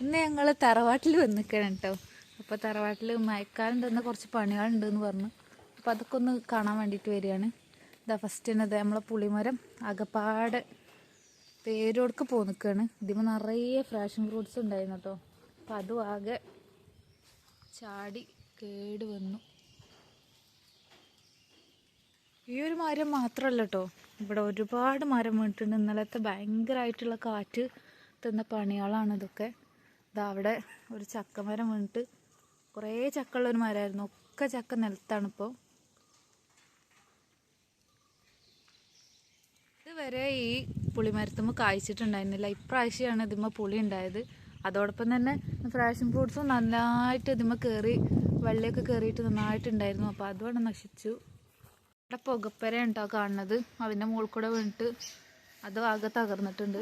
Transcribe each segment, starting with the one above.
ഇന്ന് ഞങ്ങൾ തറവാട്ടിൽ വന്നിക്കണം കേട്ടോ. അപ്പോൾ തറവാട്ടിൽ മഴക്കാലുണ്ടെന്ന് കുറച്ച് പണികളുണ്ടെന്ന് പറഞ്ഞു. അപ്പോൾ അതൊക്കെ ഒന്ന് കാണാൻ വേണ്ടിയിട്ട് വരികയാണ്. ഇതാ ഫസ്റ്റ് തന്നെ ഇതാ നമ്മളെ പുളിമരം. അകപ്പാട് പേരോടക്ക് പോ നിൽക്കുകയാണ്. ഇതിമ നിറയെ ഫ്രാഷൻ ഫ്രൂട്ട്സ് ഉണ്ടായിരുന്നു കേട്ടോ. അപ്പോൾ അതും ആകെ ചാടി കേട് വന്നു. ഈ ഒരു മരം മാത്രമല്ല കേട്ടോ. ഇവിടെ ഒരുപാട് മരം വീണിട്ടുണ്ട്. ഇന്നലത്തെ ഭയങ്കരമായിട്ടുള്ള കാറ്റ് തന്ന പണികളാണ് ഇതൊക്കെ. ഇതാ അവിടെ ഒരു ചക്ക മരം വീണിട്ട് കുറേ ചക്ക ഒരു മരമായിരുന്നു. ഒക്കെ ചക്ക നിലത്താണിപ്പോൾ ഇതുവരെ ഈ പുളിമരത്തുമ്പോൾ കായ്ച്ചിട്ടുണ്ടായിരുന്നില്ല. ഇപ്രാവശ്യമാണ് ഇതിമ്മ പുളി ഉണ്ടായത് അതോടൊപ്പം തന്നെ ഫ്രാഷൻ ഫ്രൂട്ട്സും നന്നായിട്ട് ഇതിമ്മ കയറി വെള്ളയൊക്കെ കയറിയിട്ട് നന്നായിട്ടുണ്ടായിരുന്നു. അപ്പോൾ അതുകൊണ്ട് നശിച്ചു. ഇവിടെ പുകപ്പര ഉണ്ടോ കാണുന്നത്. അതിന്റെ മുകളിൽ കൂടെ വീണിട്ട് അത് ആകെ തകർന്നിട്ടുണ്ട്.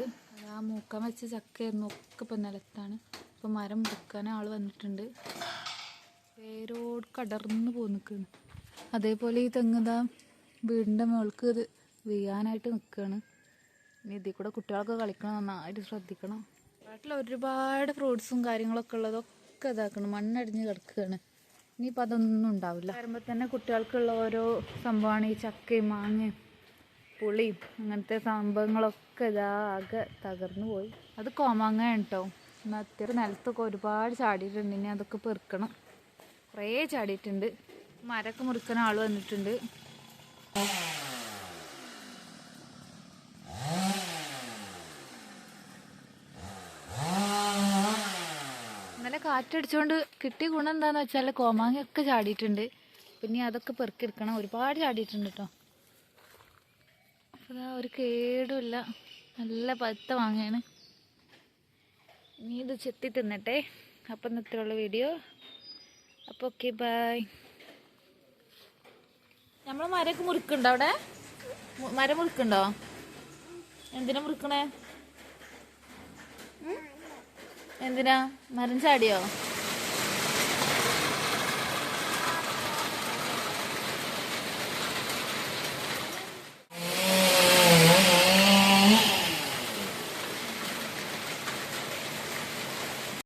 ആ മൂക്കാൻ വെച്ച ചക്കയായിരുന്നു. ഒക്കെ ഇപ്പം നിലത്താണ്. ഇപ്പം മരം മുറിക്കാൻ ആൾ വന്നിട്ടുണ്ട്. വേരോട് കടർന്ന് പോ നിൽക്കുന്നു അതേപോലെ ഈ തെങ്ങുതാ വീടിന്റെ മുകൾക്ക് ഇത് വീഴാനായിട്ട് നിൽക്കുകയാണ് ഇനി ഇതിൽ കൂടെ കുട്ടികളൊക്കെ കളിക്കണം. നന്നായിട്ട് ശ്രദ്ധിക്കണം. നാട്ടിൽ ഒരുപാട് ഫ്രൂട്ട്സും കാര്യങ്ങളൊക്കെ ഉള്ളതൊക്കെ ഇതാക്കണം. മണ്ണടിഞ്ഞ് കിടക്കുകയാണ്. ഇനിയിപ്പോൾ അതൊന്നും ഉണ്ടാവില്ല. വരുമ്പോൾ തന്നെ കുട്ടികൾക്കുള്ള ഓരോ സംഭവമാണ് ഈ ചക്കയും മാങ്ങയും. പുളിയും അങ്ങനത്തെ സംഭവങ്ങളൊക്കെ ഇതാ ആകെ തകർന്നു പോയി. അത് കോമാങ്ങയാണ് കേട്ടോ അത്യാവശ്യം നിലത്തൊക്കെ ഒരുപാട് ചാടിയിട്ടുണ്ട്. ഇനി അതൊക്കെ പെറുക്കണം. കുറേ ചാടിയിട്ടുണ്ട്. മരമൊക്കെ മുറിക്കാൻ ആൾ വന്നിട്ടുണ്ട്. ഇന്നലെ കാറ്റടിച്ചുകൊണ്ട് കിട്ടിയ ഗുണം എന്താന്ന് വെച്ചാൽ കോമാങ്ങയൊക്കെ ചാടിയിട്ടുണ്ട്. പിന്നെ അതൊക്കെ പെറുക്കിയെടുക്കണം ഒരുപാട് ചാടിയിട്ടുണ്ട് കേട്ടോ അപ്പോൾ ഒരു കേടുമില്ല. നല്ല പത്ത വാങ്ങാണ് ഇനി ഇത് ചെത്തി തിന്നട്ടെ. അപ്പം ഇന്നത്തെയുള്ള വീഡിയോ. അപ്പോൾ ഓക്കെ ബായ് നമ്മൾ മരമൊക്കെ മുറിക്കുണ്ടോ അവിടെ? മരം മുറിക്കുണ്ടോ എന്തിനാ മുറുക്കണേ? എന്തിനാ? മരം ചാടിയോ?